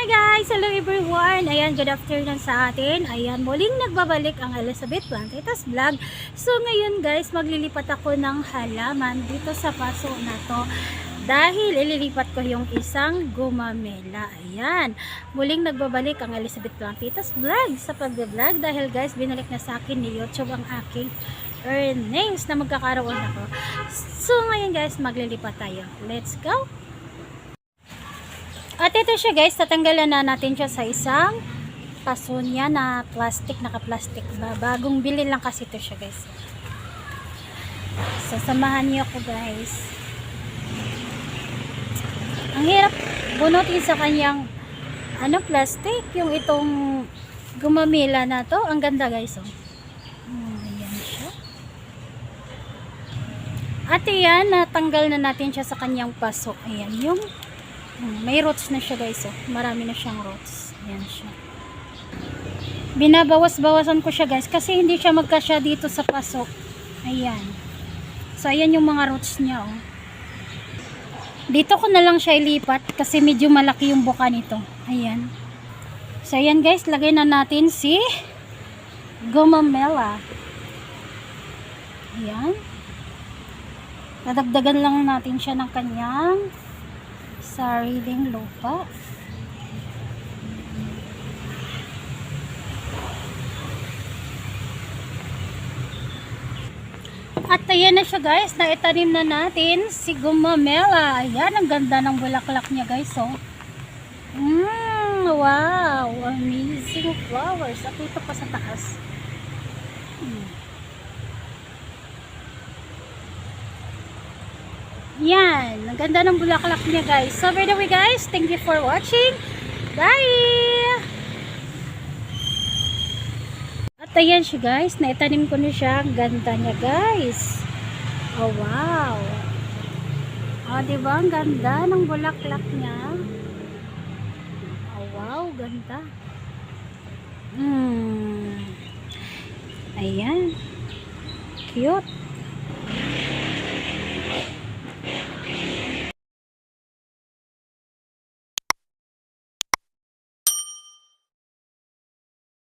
Hi guys! Hello everyone! Ayan, good afternoon sa atin. Ayan, muling nagbabalik ang Elizabeth Plantitas Vlog. So ngayon guys, maglilipat ako ng halaman dito sa paso na to. Dahil ililipat ko yung isang gumamela. Ayan, muling nagbabalik ang Elizabeth Plantitas Vlog sa pag-vlog. Dahil guys, binalik na sa akin ni YouTube ang aking earnings na magkakaroon ako. So ngayon guys, maglilipat tayo. Let's go! At ito siya guys, tatanggalan na natin siya sa isang paso niya na plastic, naka-plastic ba. Bagong bili lang kasi ito siya guys. Sasamahan niyo ako guys. Ang hirap bunutin sa kanyang ano plastic, yung itong gumamila na to. Ang ganda guys oh. Hmm, ayan. At yan, natanggal na natin siya sa kanyang paso. Ayan, yung May roots na siya guys. Oh. Marami na siyang roots. Ayan siya. Binabawas-bawasan ko siya guys. Kasi hindi siya magkasya dito sa pasok. Ayan. So ayan yung mga roots niya. Oh. Dito ko na lang siya ilipat. Kasi medyo malaki yung buka nito. Ayan. So ayan guys. Lagay na natin si Gomamela. Ayan. Dadagdagan lang natin siya ng kanyang sariling lupa. At ayan na siya guys, naitanim na natin si gumamela. Ayan, ang ganda ng bulaklak niya guys, oh. Mm, wow, amazing flowers. At ito pa sa taas. Hmm. Yan. Ang ganda ng bulaklak niya guys. So by the way guys, thank you for watching. Bye! At ayan siya guys. Naitanim ko na siya. Ang ganda niya guys. Oh wow. Oh diba? Ang ganda ng bulaklak niya. Oh wow. Ganda. Hmm. Ayan. Cute.